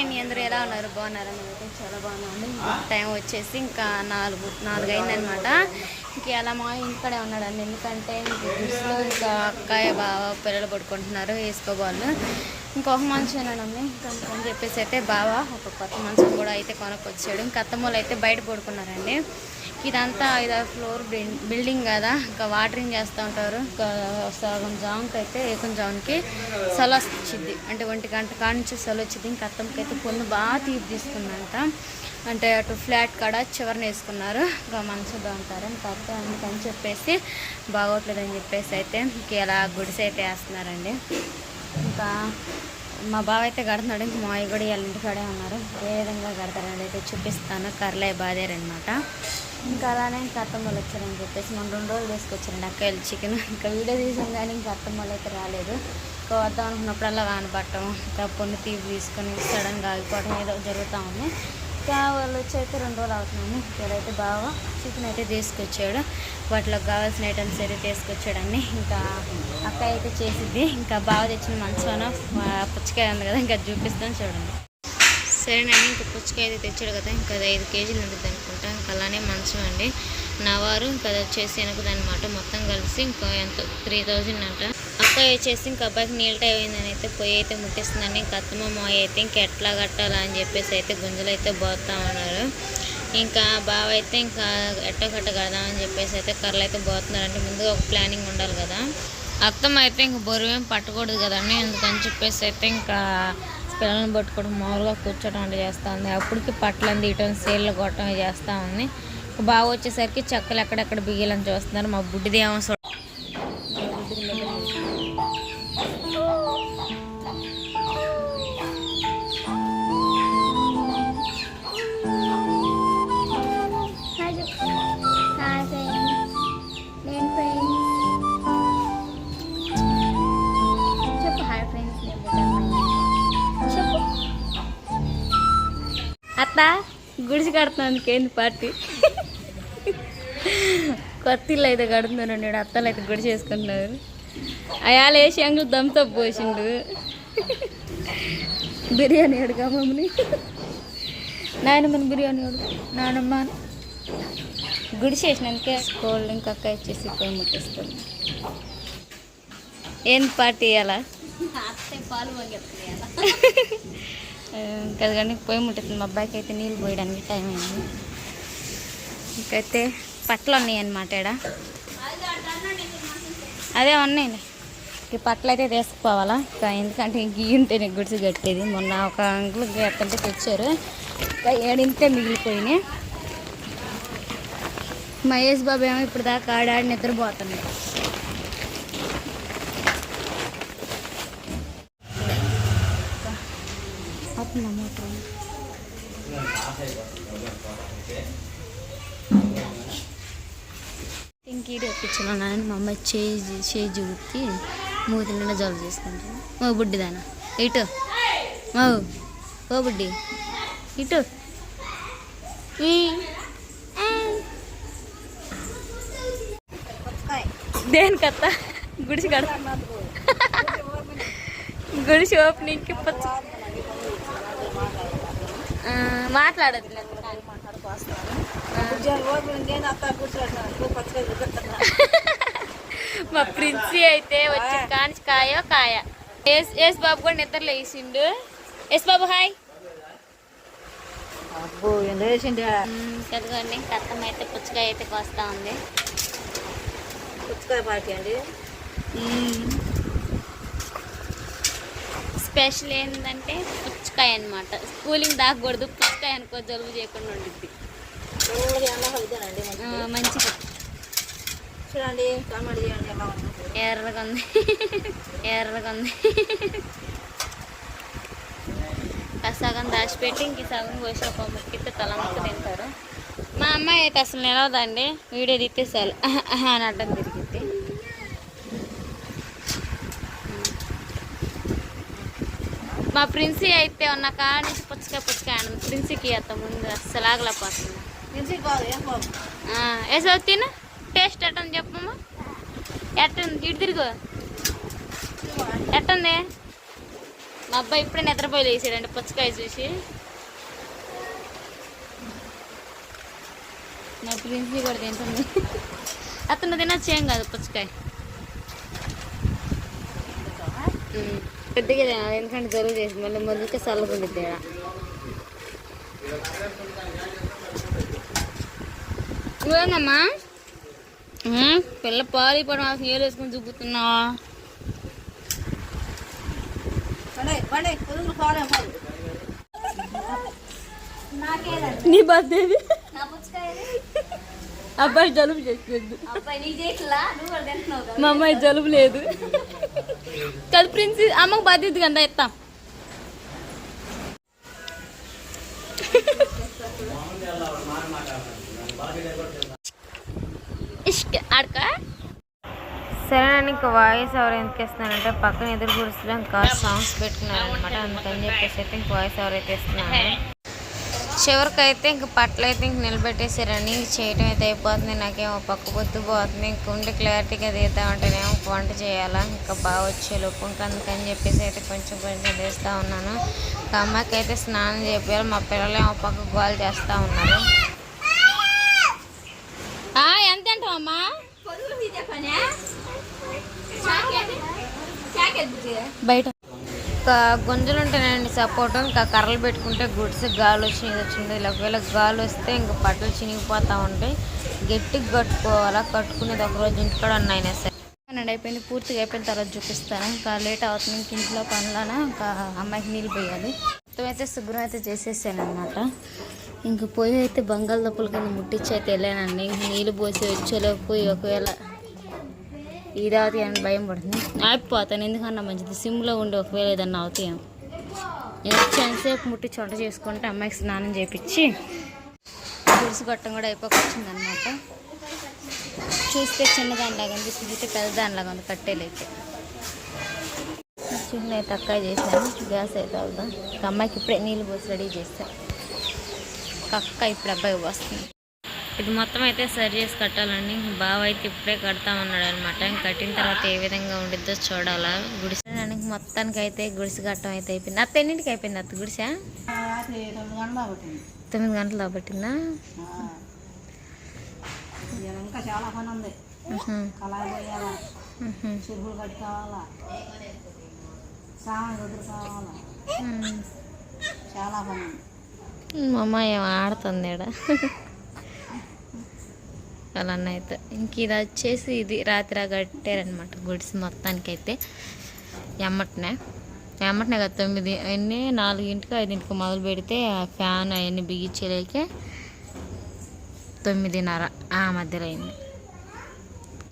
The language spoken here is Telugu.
అండి అందరూ ఎలా ఉన్నారు? బాగున్నారా? అయితే చాలా బాగున్నాను టైం వచ్చేసి ఇంకా నాలుగు నాలుగు అయిందనమాట ఇంక అలా మా ఇంటికాడే ఉన్నాడండి. ఎందుకంటే ఇంకా అక్కయ్య బావ పిల్లలు పడుకుంటున్నారు వేసుకోబాళ్ళు ఇంకొక మనిషి ఇంకా అని చెప్పేసి అయితే బావ ఒక కొత్త మనిషి కూడా అయితే కొనుక్కొచ్చాడు. ఇంకా అత్తమ్మలు అయితే బయట పడుకున్నారండి. ఇదంతా ఇది ఫ్లోర్ బిల్డింగ్ కదా ఇంకా వాటరింగ్ చేస్తూ ఉంటారు. సగం జాముకి అయితే ఏకం జాముకి సల వచ్చింది. అంటే ఒంటి గంట కాడ నుంచి సల వచ్చింది. ఇంకా అత్తమ్మకి అయితే పొన్ను బాగా తీపి తీసుకుందంట అంటే అటు ఫ్లాట్ కాడ చివరిని వేసుకున్నారు. ఇంకా మంచిగా ఉంటారు ఇంకా అత్త అందుకని చెప్పేసి బాగోట్లేదని చెప్పేసి అయితే ఇంక ఇలా గుడిసె అయితే వేస్తున్నారండి. ఇంకా మా బావ అయితే కడుతున్నాడు ఇంకా మా అయ్య కూడా వాళ్ళ ఇంటికాడే ఉన్నారు. ఏ విధంగా కడతారని అయితే చూపిస్తాను. కర్లే బాధారనమాట ఇంకా అలానే ఇంకా అత్తమ్మ వాళ్ళు వచ్చారని చెప్పేసి మనం రెండు రోజులు తీసుకొచ్చారండి అక్కలు చికెన్. ఇంకా వీడియో తీసాం కానీ ఇంకా అత్తమ్మ వాళ్ళు అయితే రాలేదు. ఇంకా వద్దాం అనుకున్నప్పుడల్లా వానపట్టం ఇంకా పొన్ను తీపి తీసుకొని సడన్గా ఆగిపోవడం ఏదో జరుగుతూ ఉంది. వాళ్ళు వచ్చి రెండు రోజులు అవుతున్నాము ఇక్కడైతే బాగా చికెన్ అయితే తీసుకొచ్చాడు. వాటిలో కావాల్సిన ఐటమ్స్ అయితే తీసుకొచ్చాడని ఇంకా అక్క అయితే చేసిద్ది. ఇంకా బాగా తెచ్చిన మంచిగా పుచ్చకాయ ఉంది కదా ఇంకా చూపిస్తాను చూడండి. సరేనండి ఇంకా పుచ్చకాయ అయితే తెచ్చాడు కదా ఇంకా అది ఐదు కేజీలు ఉంటుంది అనుకుంటా. ఇంకా అలానే మంచం అండి. నవారు ఇంకా అది వచ్చేసి వెనకదనమాట మొత్తం కలిసి ఇంకా ఎంతో? త్రీ థౌజండ్ అంట. అక్క వచ్చేసి ఇంకా అబ్బాయికి నీళ్ళ టైం అయిందని అయితే పొయ్యి అయితే ముట్టిస్తుందని ఇంకా అత్తమ్మ మాయ అయితే ఇంకా ఎట్లా కట్టాలా అని చెప్పేసి అయితే గుంజలు అయితే పోతా ఉన్నారు. ఇంకా బావ అయితే ఇంకా ఎట్టో కట్ట కడదామని చెప్పేసి అయితే కర్రలు అయితే పోతున్నారంటే ముందుగా ఒక ప్లానింగ్ ఉండాలి కదా. అత్తమ్మ అయితే ఇంక బరువు పట్టకూడదు కదండి. అందుకని చెప్పేసి అయితే ఇంకా పిల్లల్ని పట్టుకోవడం మామూలుగా కూర్చోవడం అంటే చేస్తూ ఉంది. అప్పటికి పట్లని తీయటం సేల్లు కొట్టడం చేస్తూ ఉంది. బావ వచ్చేసరికి చెక్కలు ఎక్కడెక్కడ బిగిలని చూస్తున్నారు. మా బుడ్డిది ఏమో గుడిసి కడుతున్నాను కేంద్ర పార్టీ? కొత్త ఇల్లు అయితే కడుతున్నాను నేను అత్తలు అయితే గుడిసి వేసుకుంటున్నారు. అయాలు వేసి అంగులు దమ్తో పోసిండు. బిర్యానీ అడుగా మమ్మల్ని. నాయనమ్మని బిర్యానీ అడుగు నానమ్మ గుడిసి వేసినాకే కోల్డ్ డ్రింక్ అక్క ఇచ్చేసి పోయి ముట్టిస్తుంది ఏం పార్టీ ఇవ్వాలా పాలు కదా కానీ పొయ్యి ముట్టుతుంది. మా అబ్బాయికి అయితే నీళ్ళు పోయడానికి టైం అయింది. ఇంకైతే పట్లు ఉన్నాయి అన్నమాట ఈడ అదే ఉన్నాయండి ఈ పట్లు అయితే తీసుకుపోవాలా? ఇంకా ఎందుకంటే గీ నీకు గుడిసి కట్టేది. మొన్న ఒక అంకులు ఎక్కడంటే తెచ్చారు. ఇంకా ఏడింతే మిగిలిపోయినాయి. మహేష్ బాబు ఏమో ఇప్పుడు దాకా ఆడాడి నిద్రపోతున్నాయి అవుతుందా మోటార్ ఇంకీడి ఒప్పించాను నాన్న మా అమ్మాయి చేయి చేయి చూపి మూతి నిండా జలుబు చేసుకుంటాను ఓ బుడ్డిదానా ఇటు. ఓ. ఓ బుడ్డి. ఇటు. ఈ. ఆ. దేనికత్త? గుడిసి కడతా గుడిసి ఓపెనింగ్కి పచ్చ ఆ, మాట్లాడద్దు మా ప్రిన్సి అయితే వచ్చి కాంచి కాయో కాయ. ఎస్ బాబు కూడా నిద్ర లేచిండు. ఎస్ బాబు హాయ్. చదువుకోండి. కత్తమ్మ అయితే పుచ్చకాయ అయితే కోస్తా ఉంది. పుచ్చకాయ పార్టీ అండి? స్పెషల్ ఏంటంటే పుచ్చకాయ అనమాట కూలింగ్ దాకూడదు పుచ్చకాయ అనుకో జలుబు చేయకుండా ఉండిద్ది. మంచిగా చూడండి ఎర్రగా ఉంది. ఎర్రగా ఉంది. సగం దాచిపెట్టి ఇంక సగం కోసి ఒక ముక్కితే తల ముక్క తింటారు. మా అమ్మాయి అయితే అసలు నిలవదండి. వీడియో అహ అని అడ్డం తిరిగిద్ది మా ప్రిన్సీ అయితే ఉన్న కాడ నుంచి పుచ్చకాయ పుచ్చకాయ అన్నది ప్రిన్సీకి అత్త ముందు అస్సలు ఆగలేకపోతుంది. వేసో తిను. టేస్ట్ ఎట్టుంది చెప్పమ్మా ఎట్టుంది? ఇటు తిరుగు. ఎట్టుంది? మా అబ్బాయి ఇప్పుడే నిద్రపోయి లేచాడండి పుచ్చకాయ చూసి. నా ప్రిన్సీ కూడా తింటుంది. అతను తినచ్చు కాదు పుచ్చకాయ. పెద్దగా తినాలి ఎందుకంటే జరుగు చేసి మళ్ళీ మొదలుకే చల్లకుంది తేడా నువ్వేందమ్మా? పిల్ల పాలు పడి మాకు నీళ్ళు వేసుకొని చూపుతున్నావా నీ బర్త్డే నా పుచ్చకాయ అబ్బాయి జలుబు చేసేది మా అమ్మాయి జలుబు లేదు. కదా ప్రిన్స్ అమ్మకు బాధ్యత కదా ఎత్తా. ఇష్క ఆడక. సరేనండి ఇంకా వాయిస్ ఎవరు ఎందుకు ఇస్తున్నానంటే పక్కన ఎదురు గుడిసెలో ఇంకా సాంగ్స్ పెట్టుకున్నారు అనమాట అందుకని చెప్పేసి అయితే ఇంక వాయిస్ ఎవరైతే ఇస్తున్నాను చివరికి అయితే ఇంక పట్ల అయితే ఇంక నిలబెట్టేసారని ఇంక చేయటం అయితే అయిపోతుంది. నాకేమో పక్క పొద్దు పోతుంది. ఇంక ఉండి క్లారిటీగా తీద్దామంటేనేమో వంట చేయాలా? ఇంకా బాగా వచ్చేలోపు ఇంకా అందుకని చెప్పేసి అయితే కొంచెం కొంచెం తీస్తూ ఉన్నాను. ఇంకా అమ్మాయికి అయితే స్నానం చేయాలి మా పిల్లలు ఏమో పక్క గోల్ చేస్తూ ఉన్నారు. ఎంత బయట ఇంకా గుంజలు ఉంటాయండి సపోర్ట్. ఇంకా కర్రలు పెట్టుకుంటే గుడిసి గాలి వచ్చి ఇది వచ్చింది. ఒకవేళ గాలి వస్తే ఇంకా బట్టలు చినిగిపోతూ ఉంటాయి. గట్టిగా కట్టుకోవాలా? కట్టుకునేది ఒక రోజు ఇంటికాడ ఉన్నాయినా సరే. నేను అయిపోయింది పూర్తిగా అయిపోయిన తర్వాత చూపిస్తాను. ఇంకా లేట్ అవుతుంది ఇంక ఇంట్లో పనులన? ఇంకా అమ్మాయికి నీళ్ళు పోయాలి. మొత్తం అయితే శుభ్రం అయితే చేసేసాను అనమాట ఇంక పోయి అయితే బంగాళదుప్పుల కింద ముట్టించి అయితే వెళ్ళానండి. ఇంక నీళ్ళు పోసి వచ్చేలోపు ఒకవేళ ఇది అవుతాయి అని భయం పడుతుంది. ఆగిపోతాను ఎందుకన్నా మంచిది? సిమ్లో ఉండి ఒకవేళ ఏదన్నా అవుతాయి నేను వచ్చి ఎంతసేపు ముట్టి చొంట చేసుకుంటే అమ్మాయికి స్నానం చేపించి గుడిసి గొట్టం కూడా అయిపోకొచ్చింది అనమాట చూస్తే చిన్నదానిలాగా అనిపిస్తుంది అయితే పెద్దదానిలాగా ఉంది కట్టెలు అయితే. చిన్న అయితే అక్క చేశాను. గ్యాస్ అయితే అవుదా? అమ్మాయికి ఇప్పుడే నీళ్ళు పోసి రెడీ చేస్తాను అక్క ఇప్పుడు అబ్బాయి వస్తుంది ఇది మొత్తం అయితే సరి చేసి కట్టాలండి. బావ అయితే ఇప్పుడే కడతామన్నాడు అనమాట కట్టిన తర్వాత ఏ విధంగా ఉండిద్దో చూడాలా. గుడిసె మొత్తానికి అయితే గుడిసె కట్టడం అయితే అయిపోయింది. అత్త ఎన్నింటికి అయిపోయింది అత్త గుడిసె? తొమ్మిది గంటల పట్టింది? ఇంకా చాలా పని ఉంది చాలా పని మా అమ్మ ఏం ఆడుతుంది ఈడ. అలా అయితే ఇంక ఇది వచ్చేసి ఇది రాత్రి కట్టారనమాట గుడిసి మొత్తానికైతే. ఎమ్మటనే. ఎమ్మటనే కదా తొమ్మిది అన్నీ నాలుగింటికి ఐదింటికి మొదలు పెడితే ఆ ఫ్యాన్ అవన్నీ బిగించేలేకే తొమ్మిదిన్నర ఆ మధ్యలో అయింది.